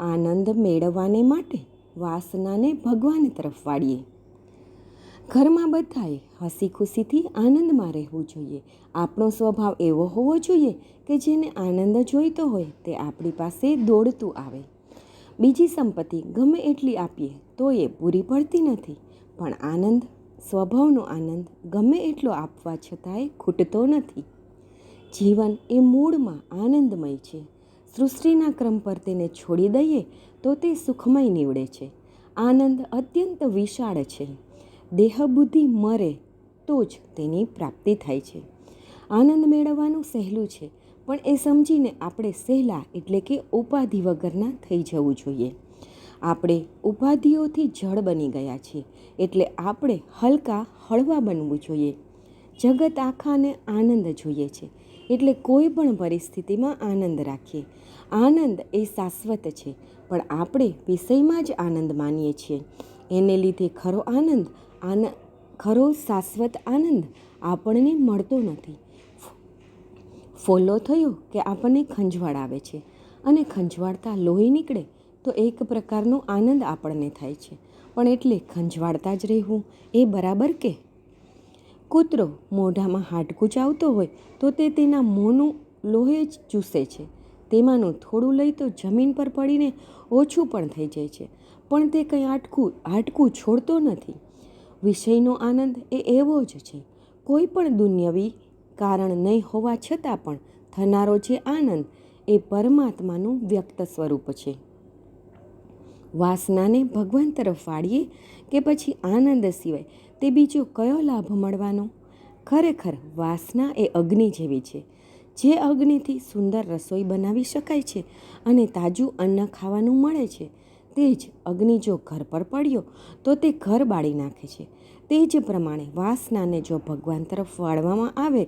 આનંદ મેળવવાને માટે વાસનાને ભગવાન તરફ વાળીએ. ઘરમાં બધાએ હસી ખુશીથી આનંદમાં રહેવું જોઈએ. આપણો સ્વભાવ એવો હોવો જોઈએ કે જેને આનંદ જોઈતો હોય તે આપણી પાસે દોડતું આવે. બીજી સંપત્તિ ગમે એટલી આપીએ તો એ પૂરી પડતી નથી. પણ આનંદ, સ્વભાવનો આનંદ ગમે એટલો આપવા છતાંય ખૂટતો નથી. જીવન એ મૂળમાં આનંદમય છે. સૃષ્ટિના ક્રમ પર તેને છોડી દઈએ તો તે સુખમય નીવડે છે. આનંદ અત્યંત વિશાળ છે. દેહબુદ્ધિ મરે તો જ તેની પ્રાપ્તિ થાય છે. આનંદ મેળવવાનું સહેલું છે, પણ એ સમજીને આપણે સહેલા એટલે કે ઉપાધિ વગરના થઈ જવું જોઈએ. આપણે ઉપાધિઓથી જળ બની ગયા છીએ, એટલે આપણે હલકા હળવા બનવું જોઈએ. જગત આખાને આનંદ જોઈએ છે એટલે કોઈ પણ પરિસ્થિતિમાં આનંદ રાખીએ. આનંદ એ શાશ્વત છે, પણ આપણે વિષયમાં જ આનંદ માનીએ છીએ. એને લીધે ખરો આનંદ આનંદ ખરો શાશ્વત આનંદ આપણને મળતો નથી. ફોલ્લો થયો કે આપણને ખંજવાળ આવે છે અને ખંજવાળતા લોહી નીકળે તો એક પ્રકારનો આનંદ આપણને થાય છે. પણ એટલે ખંજવાળતા જ રહેવું એ બરાબર કે કૂતરો મોઢામાં હાડકું ચાવતો હોય તો તે તેના મોંનું લોહી જ ચૂસે છે. તેમાંનું થોડું લઈ તો જમીન પર પડીને ઓછું પણ થઈ જાય છે. પણ તે કંઈ આટકું હાડકું છોડતો નથી. વિષયનો આનંદ એ એવો જ છે. કોઈ પણ દુન્યવી કારણ નહીં હોવા છતાં પણ થનારો જે આનંદ એ પરમાત્માનું વ્યક્ત સ્વરૂપ છે. વાસનાને ભગવાન તરફ વાળીએ કે પછી આનંદ સિવાય તે બીજો કયો લાભ મળવાનો? ખરેખર વાસના એ અગ્નિ જેવી છે, જે અગ્નિથી સુંદર રસોઈ બનાવી શકાય છે અને તાજું અન્ન ખાવાનું મળે છે. તે જ અગ્નિ જો ઘર પર પડ્યો તો તે ઘર બાળી નાખે છે. તે જ પ્રમાણે વાસનાને જો ભગવાન તરફ વાળવામાં આવે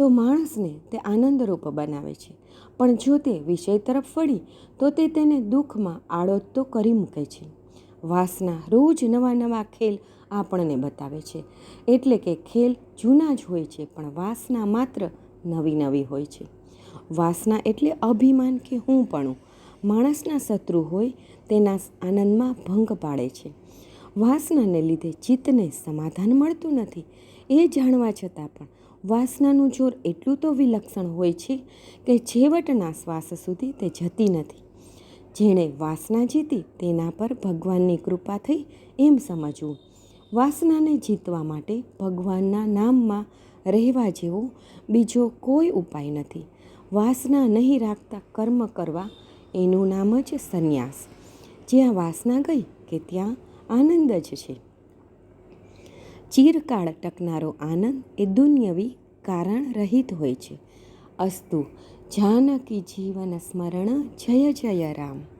તો માણસને તે આનંદરૂપ બનાવે છે. પણ જો તે વિષય તરફ વળી, તો તે તેને દુઃખમાં આડોત તો કરી મૂકે છે. વાસના રોજ નવા નવા ખેલ આપણને બતાવે છે. એટલે કે ખેલ જૂના જ હોય છે, પણ વાસના માત્ર નવી નવી હોય છે. વાસના એટલે અભિમાન કે હું પણ માણસના શત્રુ હોય, તેના આનંદમાં ભંગ પાડે છે. વાસનાને લીધે ચિત્તને સમાધાન મળતું નથી. એ જાણવા છતાં પણ વાસનાનું જોર એટલું તો વિલક્ષણ હોય છે કે છેવટના શ્વાસ સુધી તે જતી નથી. જેણે વાસના જીતી તેના પર ભગવાનની કૃપા થઈ એમ સમજવું. વાસનાને જીતવા માટે ભગવાનના નામમાં રહેવા જેવો બીજો કોઈ ઉપાય નથી. વાસના નહીં રાખતા કર્મ કરવા એનું નામ જ સંન્યાસ. જ્યાં વાસના ગઈ કે ત્યાં આનંદ જ છે. ચીરકાળ ટકનારો આનંદ એ દુન્યવી કારણ રહિત હોય છે. અસ્તુ, જાનકી જીવન સ્મરણ, જય જય રામ.